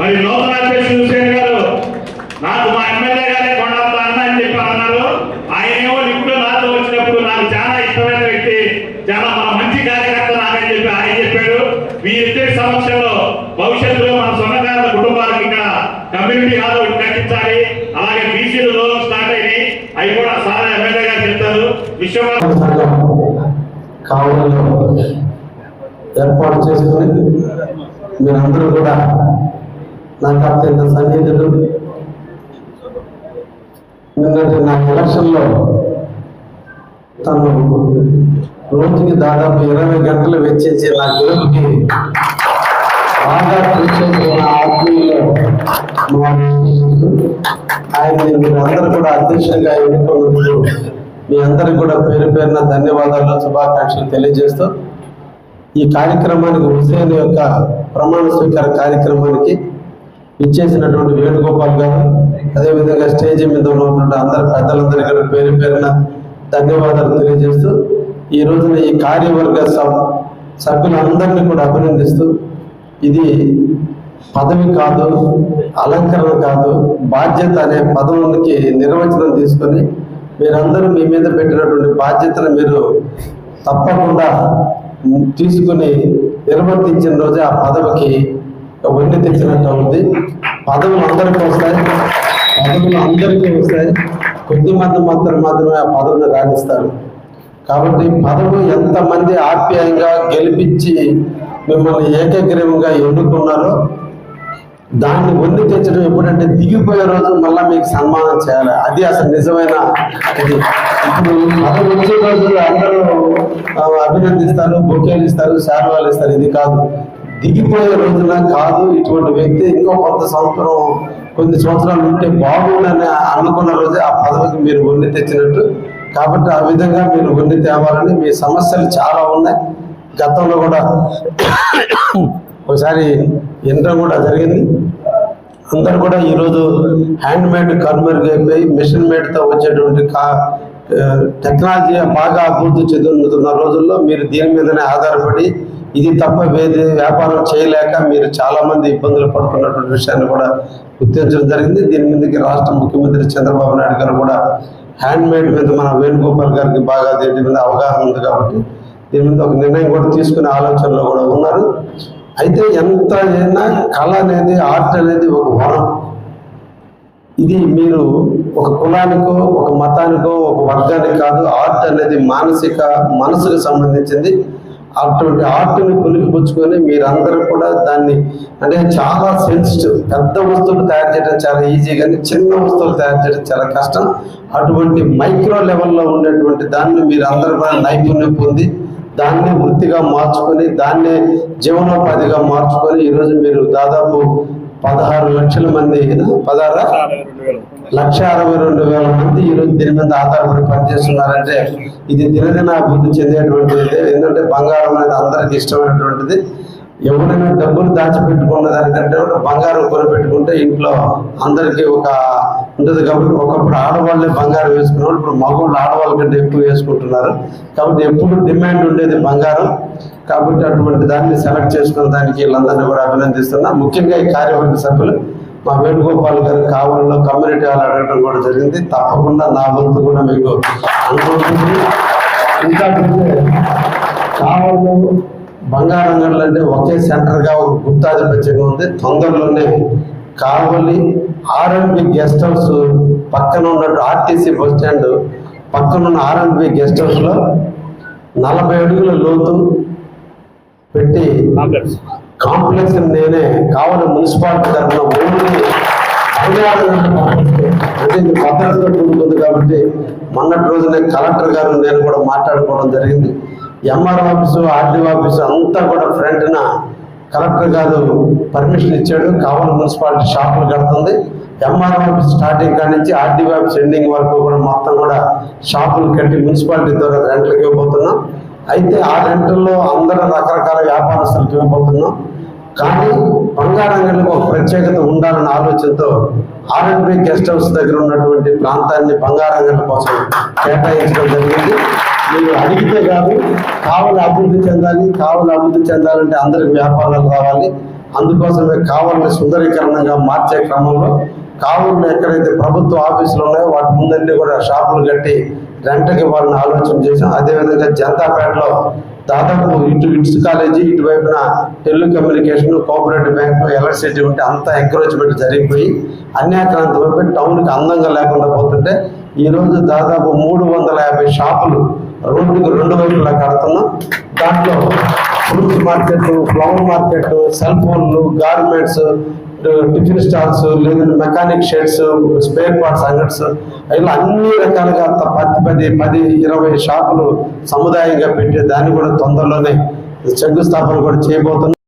మరి నూతన అధ్యక్షుడు హుసేన్ గారు నాకు మా ఎమ్మెల్యే గారే కొండంత అన్న అని చెప్పి అన్నారు ఆయన ఏమో ఇప్పుడు నాతో వచ్చినప్పుడు నాకు చాలా ఇష్టమైన వ్యక్తి చాలా మన మంచి కార్యకర్త నాకని చెప్పి ఆయన చెప్పాడు. మీ ఇద్దరి సమక్షంలో భవిష్యత్తులో మన సొన్నకారుల కుటుంబాలకు ఇక్కడ కమ్యూనిటీ హాల్ ఒకటి కట్టించాలి. అలాగే బీసీలు లోన్ స్టార్ట్ అయినాయి. అవి కూడా సార్ ఎమ్మెల్యే గారు చెప్తారు. విశ్వనాథ్ సంఘం ఏర్పాటు చేసుకుని మీరందరూ కూడా నాకు అత్యంత సన్నిహితులు నిన్నటి నా ఎలక్షన్లో తను రోజుకి దాదాపు ఇరవై గంటలు వెచ్చించి నా గెలుపుకి బాగా కృషి చేసిన ఆత్మీయులు ఆయన్ని మీరు కూడా అధ్యక్షంగా ఎన్నుకున్నందుకు మీ అందరికి కూడా పేరు పేరున ధన్యవాదాలు శుభాకాంక్షలు తెలియజేస్తూ ఈ కార్యక్రమానికి హుసేన్ యొక్క ప్రమాణ స్వీకార కార్యక్రమానికి ఇచ్చేసినటువంటి వేణుగోపాల్ గారు అదేవిధంగా స్టేజ్ మీద ఉన్నటువంటి అందరి పెద్దలందరికీ కూడా పేరు పేరున ధన్యవాదాలు తెలియజేస్తూ ఈ రోజున ఈ కార్యవర్గ సభ సభ్యులందరినీ కూడా అభినందిస్తూ ఇది పదవి కాదు అలంకరణ కాదు బాధ్యత అనే పదవులకి నిర్వచనం తీసుకొని మీరందరూ మీ మీద పెట్టినటువంటి బాధ్యతను మీరు తప్పకుండా తీసుకుని నిర్వర్తించిన రోజే ఆ పదవికి వన్నె తెచ్చినట్టు ఉంది. పదవులు అందరికీ వస్తాయి. పదవులు అందరికీ వస్తాయి. కొద్ది మంది మాత్రం మాత్రమే ఆ పదవిని రాణిస్తారు. కాబట్టి పదవు ఎంతమంది ఆప్యాయంగా గెలిపించి మిమ్మల్ని ఏకగ్రీవంగా ఎన్నుకున్నారో దాన్ని వండి తెచ్చడం ఎప్పుడంటే దిగిపోయే రోజు మళ్ళీ మీకు సన్మానం చేయాలి. అది అసలు నిజమైన ఇది. ఇప్పుడు మనం వచ్చే రోజు అందరూ అభినందిస్తారు బొకేలు ఇస్తారు శాలువాలు ఇస్తారు. ఇది కాదు. దిగిపోయే రోజున కాదు ఇటువంటి వ్యక్తి ఇంకో కొంత సంవత్సరం కొన్ని సంవత్సరాలు ఉంటే బాగుండని అనుకున్న రోజే ఆ పదవికి మీరు వండి తెచ్చినట్టు. కాబట్టి ఆ విధంగా మీరు వండి తేవాలని మీ సమస్యలు చాలా ఉన్నాయి. గతంలో కూడా ఒకసారి ఇంటర్ కూడా జరిగింది. అందరు కూడా ఈరోజు హ్యాండ్ మేడ్ కనుమరుగైపోయి మిషన్ మేడ్తో వచ్చేటువంటి కా టెక్నాలజీ బాగా అభివృద్ధి చెందుతున్న రోజుల్లో మీరు దీని మీదనే ఆధారపడి ఇది తప్ప వేరే వ్యాపారం చేయలేక మీరు చాలామంది ఇబ్బందులు పడుతున్నటువంటి విషయాన్ని కూడా గుర్తించడం జరిగింది. దీని మీదకి రాష్ట్ర ముఖ్యమంత్రి చంద్రబాబు నాయుడు గారు కూడా హ్యాండ్ మేడ్ మీద మన వేణుగోపాల్ గారికి బాగా దీని మీద అవగాహన ఉంది కాబట్టి దీని మీద ఒక నిర్ణయం కూడా తీసుకునే ఆలోచనలో కూడా ఉన్నారు. అయితే ఎంత అయినా కళ అనేది ఆర్ట్ అనేది ఒక వరం ఇది మీరు ఒక కులానికో ఒక మతానికో ఒక వర్గానికి కాదు ఆర్ట్ అనేది మానసిక మనసుకు సంబంధించింది. అటువంటి ఆర్ట్ని పులికిపుచ్చుకొని మీరందరూ కూడా దాన్ని అంటే చాలా సెన్సిటివ్ పెద్ద వస్తువులు తయారు చేయడం చాలా ఈజీ కానీ చిన్న వస్తువులు తయారు చేయడం చాలా కష్టం. అటువంటి మైక్రో లెవెల్లో ఉండేటువంటి దాన్ని మీరు కూడా నైపుణ్యం పొంది దాన్ని వృత్తిగా మార్చుకొని దాన్నే జీవనోపాధిగా మార్చుకొని ఈరోజు మీరు దాదాపు పదహారు లక్షల మంది పదహారు? లక్ష అరవై రెండు వేల మంది ఈరోజు దీని మీద ఆధారపడి పనిచేస్తున్నారంటే ఇది దినదిన అభివృద్ధి చెందేటువంటిది ఎందుకంటే బంగారం అనేది అందరికి ఇష్టమైనటువంటిది. ఎవరైనా డబ్బులు దాచిపెట్టుకున్న దానికంటే కూడా బంగారం కొనిపెట్టుకుంటే ఇంట్లో అందరికీ ఒక ఉంటుంది కాబట్టి ఒకప్పుడు ఆడవాళ్ళే బంగారం వేసుకున్నారు ఇప్పుడు మగవాళ్ళు ఆడవాళ్ళ కంటే ఎక్కువ వేసుకుంటున్నారు. కాబట్టి ఎప్పుడు డిమాండ్ ఉండేది బంగారం. కాబట్టి అటువంటి దాన్ని సెలెక్ట్ చేసుకున్న దానికి వీళ్ళందరినీ కూడా అభినందిస్తున్నా. ముఖ్యంగా ఈ కార్యవర్గ సభ్యులు మా వేణుగోపాల్ గారు కావలిలో కమ్యూనిటీ హాల్ అడగడం కూడా జరిగింది. తప్పకుండా నా వంతు కూడా మీకు అనుకుంటుంది ఇంకా కావలిలో బంగారం గనులు అంటే ఒకే సెంటర్గా ఒక గుప్తాధిపత్యంగా ఉంది. తొందరలోనే కావలి ఆర్ఎండ్బి గెస్ట్ హౌస్ పక్కన ఉన్నట్టు ఆర్టీసీ బస్ స్టాండ్ పక్కన ఉన్న ఆర్ఎండ్బి గెస్ట్ హౌస్లో నలభై అడుగుల లోతు పెట్టి కాంప్లెక్స్ నేనే కావాలి మున్సిపాలిటీ తరఫున భూమిని అంటే ఇది భద్రతతో ఉంటుంది కాబట్టి మొన్నటి రోజునే కలెక్టర్ గారు నేను కూడా మాట్లాడుకోవడం జరిగింది. ఎంఆర్ ఆఫీసు ఆర్డీఓ ఆఫీసు అంతా కూడా ఫ్రంట్న కలెక్టర్ గారు పర్మిషన్ ఇచ్చాడు. కావాలి మున్సిపాలిటీ షాపులు కడుతుంది. ఎంఆర్ ఆఫీస్ స్టార్టింగ్ కాడి నుంచి ఆర్డీఓ ఆఫీస్ ఎండింగ్ వరకు కూడా మొత్తం కూడా షాపులు కట్టి మున్సిపాలిటీ ద్వారా రెంట్లకు ఇవ్వబోతున్నాం. అయితే ఆ రెంట్ల్లో అందరూ రకరకాల వ్యాపారస్తులకు ఇవ్వబోతున్నాం కానీ బంగారంగంలో ఒక ప్రత్యేకత ఉండాలన్న ఆలోచనతో ఆర్ఎండ్బి గెస్ట్ హౌస్ దగ్గర ఉన్నటువంటి ప్రాంతాన్ని బంగారంగం కోసం కేటాయించడం జరిగింది. మీరు అడిగితే కాదు కావాలి అభివృద్ధి చెందాలి కావాలి అభివృద్ధి చెందాలంటే అందరికి వ్యాపారాలు రావాలి. అందుకోసమే కావాలని సుందరీకరణగా మార్చే క్రమంలో కావులు ఎక్కడైతే ప్రభుత్వ ఆఫీసులు ఉన్నాయో వాటి ముందన్నీ కూడా షాపులు కట్టి రెంట్కి వాళ్ళని ఆలోచన చేసాం అదేవిధంగా జనతాపేటలో దాదాపు ఇటు ఇట్స్ కాలేజీ ఇటువైపున టెలికమ్యూనికేషన్ కోఆపరేటివ్ బ్యాంకు ఎలక్ట్రిసిటీ ఉంటే అంతా ఎంకరేజ్మెంట్ జరిగిపోయి అన్యాక్రాంతి వైపు టౌన్కి అందంగా లేకుండా పోతుంటే ఈరోజు దాదాపు మూడు వందల యాభై షాపులు రోడ్డుకు రెండు వైపులా కడుతున్నాం. దాంట్లో fruits market flower market cell ఫోన్లు గార్మెంట్స్ టిఫిన్ స్టాల్స్ లేదంటే మెకానిక్ షెడ్స్ స్పేర్ పార్ట్స్ అంగడ్స్ ఇలా అన్ని రకాలుగా పది పది ఇరవై షాపులు సముదాయంగా పెట్టే దాన్ని కూడా తొందరలోనే శంకుస్థాపన కూడా చేయబోతున్నాం.